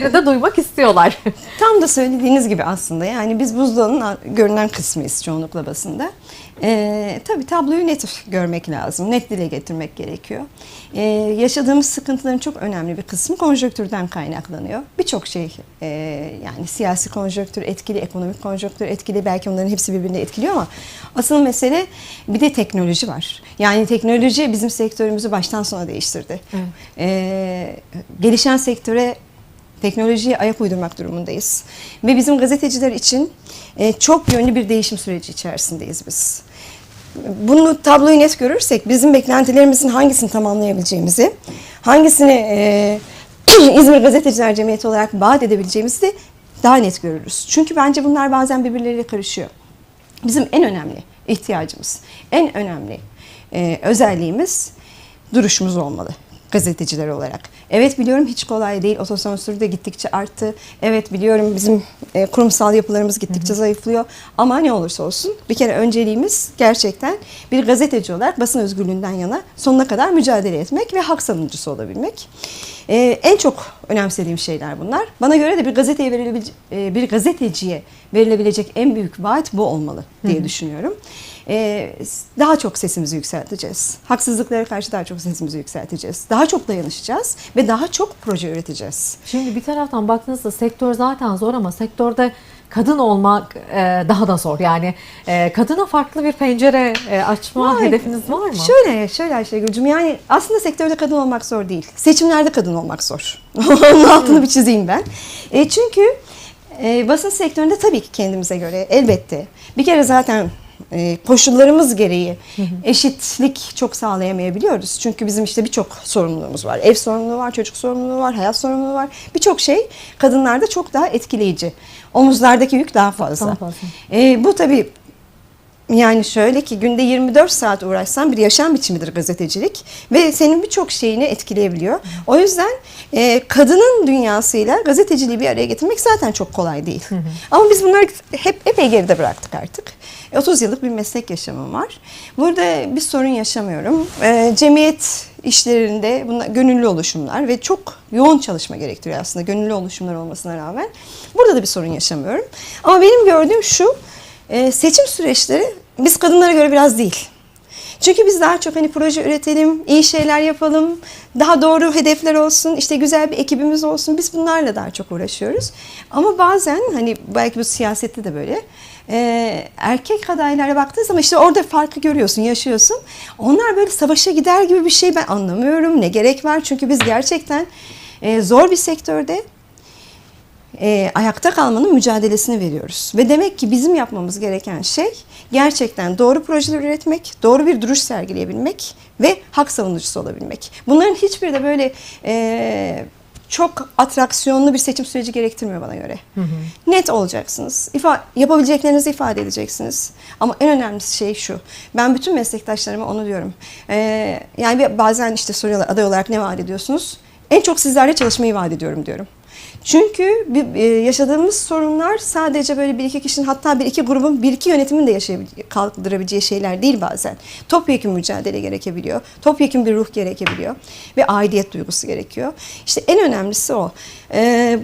de duymak istiyorlar. Tam da söylediğiniz gibi aslında yani biz buzdolabının a- görünen kısmıyız çoğunlukla basında. Ee, tabii tabloyu net görmek lazım, net dile getirmek gerekiyor. Ee, yaşadığımız sıkıntıların çok önemli bir kısmı konjonktürden kaynaklanıyor. Birçok şey e, yani siyasi konjonktür etkili, ekonomik konjonktür etkili belki onların hepsi birbirini etkiliyor ama asıl mesele bir de teknoloji var. Yani teknoloji bizim sektörümüzü baştan sona değiştirdi. Ee, gelişen sektöre teknolojiye ayak uydurmak durumundayız. Ve bizim gazeteciler için e, çok yönlü bir değişim süreci içerisindeyiz biz. Bunu tabloyu net görürsek bizim beklentilerimizin hangisini tamamlayabileceğimizi, hangisini e, İzmir Gazeteciler Cemiyeti olarak vaat edebileceğimizi de daha net görürüz. Çünkü bence bunlar bazen birbirleriyle karışıyor. Bizim en önemli ihtiyacımız, en önemli e, özelliğimiz duruşumuz olmalı gazeteciler olarak. Evet biliyorum hiç kolay değil. Otosansür de gittikçe arttı. Evet biliyorum bizim e, kurumsal yapılarımız gittikçe zayıflıyor. Ama ne olursa olsun bir kere önceliğimiz gerçekten bir gazeteci olarak basın özgürlüğünden yana sonuna kadar mücadele etmek ve hak savunucusu olabilmek. E, en çok önemsediğim şeyler bunlar. Bana göre de bir gazeteye verilebilecek, e, bir gazeteciye verilebilecek en büyük vaat bu olmalı diye düşünüyorum. E, daha çok sesimizi yükselteceğiz. Haksızlıklara karşı daha çok sesimizi yükselteceğiz. Daha çok dayanışacağız ve daha çok proje üreteceğiz. Şimdi bir taraftan baktığınızda sektör zaten zor ama sektörde kadın olmak e, daha da zor. Yani e, kadına farklı bir pencere e, açma Var. hedefiniz var mı? Şöyle, şöyle Ayşegül'cüm yani aslında sektörde kadın olmak zor değil. Seçimlerde kadın olmak zor. Onun altını bir çizeyim ben. E, çünkü e, basın sektöründe tabii ki kendimize göre elbette. Bir kere zaten e, koşullarımız gereği eşitlik çok sağlayamayabiliyoruz. Çünkü bizim işte birçok sorumluluğumuz var. Ev sorumluluğu var, çocuk sorumluluğu var, hayat sorumluluğu var. Birçok şey kadınlarda çok daha etkileyici. Omuzlardaki yük daha fazla. Daha fazla. E, bu tabii yani şöyle ki günde 24 saat uğraşsan bir yaşam biçimidir gazetecilik ve senin birçok şeyini etkileyebiliyor. O yüzden e, kadının dünyasıyla gazeteciliği bir araya getirmek zaten çok kolay değil. Ama biz bunları hep epey geride bıraktık artık. E, 30 yıllık bir meslek yaşamım var. Burada bir sorun yaşamıyorum. E, cemiyet işlerinde bunlar gönüllü oluşumlar ve çok yoğun çalışma gerektiriyor aslında gönüllü oluşumlar olmasına rağmen. Burada da bir sorun yaşamıyorum. Ama benim gördüğüm şu, e, seçim süreçleri biz kadınlara göre biraz değil. Çünkü biz daha çok hani proje üretelim, iyi şeyler yapalım, daha doğru hedefler olsun, işte güzel bir ekibimiz olsun. Biz bunlarla daha çok uğraşıyoruz. Ama bazen hani belki bu siyasette de böyle e, erkek adaylara baktığın zaman işte orada farkı görüyorsun, yaşıyorsun. Onlar böyle savaşa gider gibi bir şey ben anlamıyorum. Ne gerek var? Çünkü biz gerçekten e, zor bir sektörde e, ayakta kalmanın mücadelesini veriyoruz. Ve demek ki bizim yapmamız gereken şey gerçekten doğru projeler üretmek, doğru bir duruş sergileyebilmek ve hak savunucusu olabilmek. Bunların hiçbiri de böyle e, çok atraksiyonlu bir seçim süreci gerektirmiyor bana göre. Net olacaksınız. İfa yapabileceklerinizi ifade edeceksiniz. Ama en önemli şey şu. Ben bütün meslektaşlarıma onu diyorum. E, yani bazen işte soruyorlar aday olarak ne vaat ediyorsunuz? En çok sizlerle çalışmayı vaat ediyorum diyorum. Çünkü e, yaşadığımız sorunlar sadece böyle bir iki kişinin hatta bir iki grubun bir iki yönetimin de kaldırabileceği şeyler değil bazen. Topyekun mücadele gerekebiliyor. Topyekun bir ruh gerekebiliyor. Ve aidiyet duygusu gerekiyor. İşte en önemlisi o. Ee,